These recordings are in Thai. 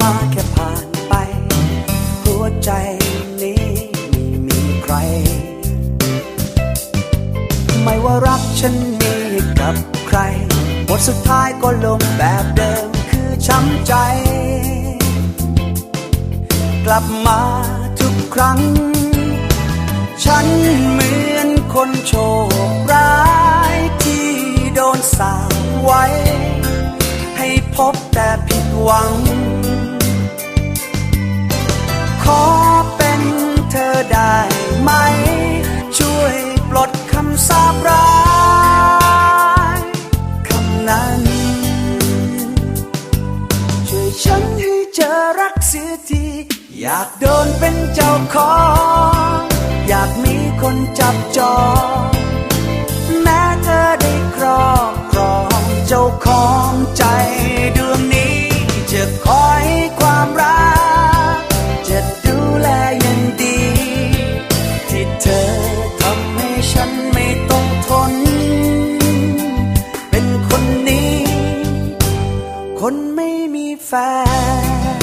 มาแค่ผ่านไป หัวใจนี้ไม่มีใคร ไม่ว่ารักฉันมีกับใครบทสุดท้ายก็ลงแบบเดิมคือช้ำใจ กลับมาทุกครั้ง ฉันเหมือนคนโชคร้ายที่โดนสาวไว้ ให้พบแต่ผิดหวัง ขอเป็นเธอได้ไหม ช่วยปลดคำสาปร้ายคำนั้น ช่วยฉันให้เจอรักเสียที อยากโดนเป็นเจ้าของ อยากมีคนจับจอง แฟน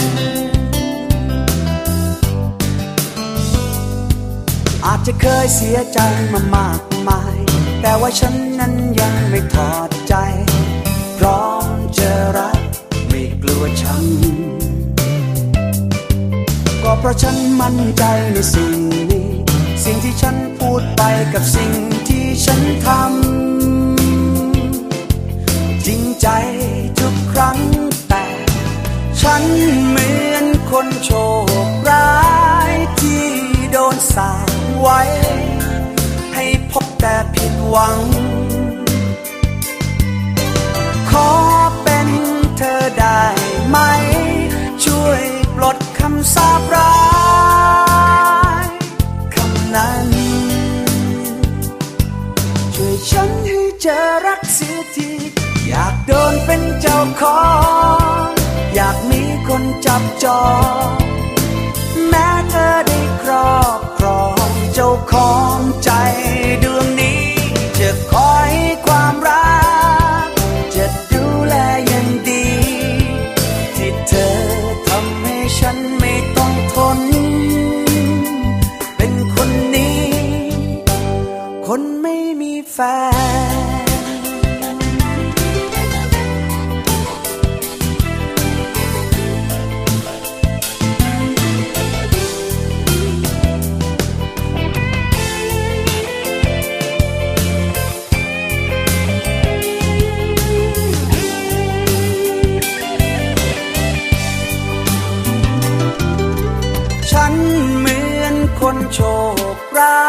อาจจะเคยเสียใจมามากมาย แต่ว่าฉันนั้นยังไม่ถอดใจ พร้อมจะรักไม่กลัวช้ำก็เพราะฉันมั่นใจในสิ่งนี้ สิ่งที่ฉันพูดไปกับสิ่งที่ฉันทำจริงใจทุกครั้งแต่ ฉันเหมือนคนโชคร้ายที่โดนสาปไว้ ให้พบแต่ผิดหวัง ขอเป็นเธอได้ไหม ช่วยปลดคำสาปร้ายคำนั้นช่วยฉันให้เจอรักเสียที อยากโดนเป็นเจ้าของ คนจับจองแม้เธอได้ครอบครองเจ้าของใจดวงนี้ จะคอยความรัก จะดูแลอย่างดี ที่เธอทำให้ฉันไม่ต้อง โชคร้า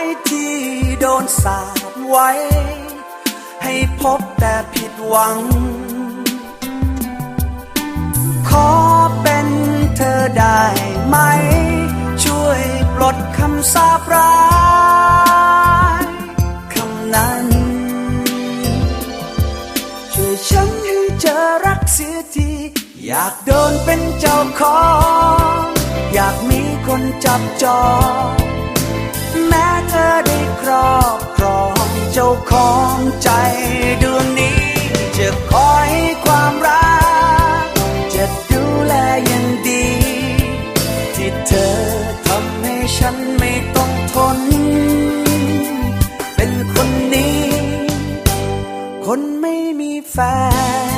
ยที่โดนสาปไว้ ให้พบแต่ผิดหวัง ขอเป็นเธอได้ไหม ช่วยปลดคำสาปร้ายคำนั้น ช่วยฉันให้เจอรักเสียที อยากโดนเป็นเจ้าของ อยากมี คนจับจองแม้เธอได้ครอบครองเจ้าของใจดวงนี้จะคอยความรักจะดูแลอย่างดี ที่เธอทำให้ฉันไม่ต้องทน เป็นคนนี้ คนไม่มีแฟน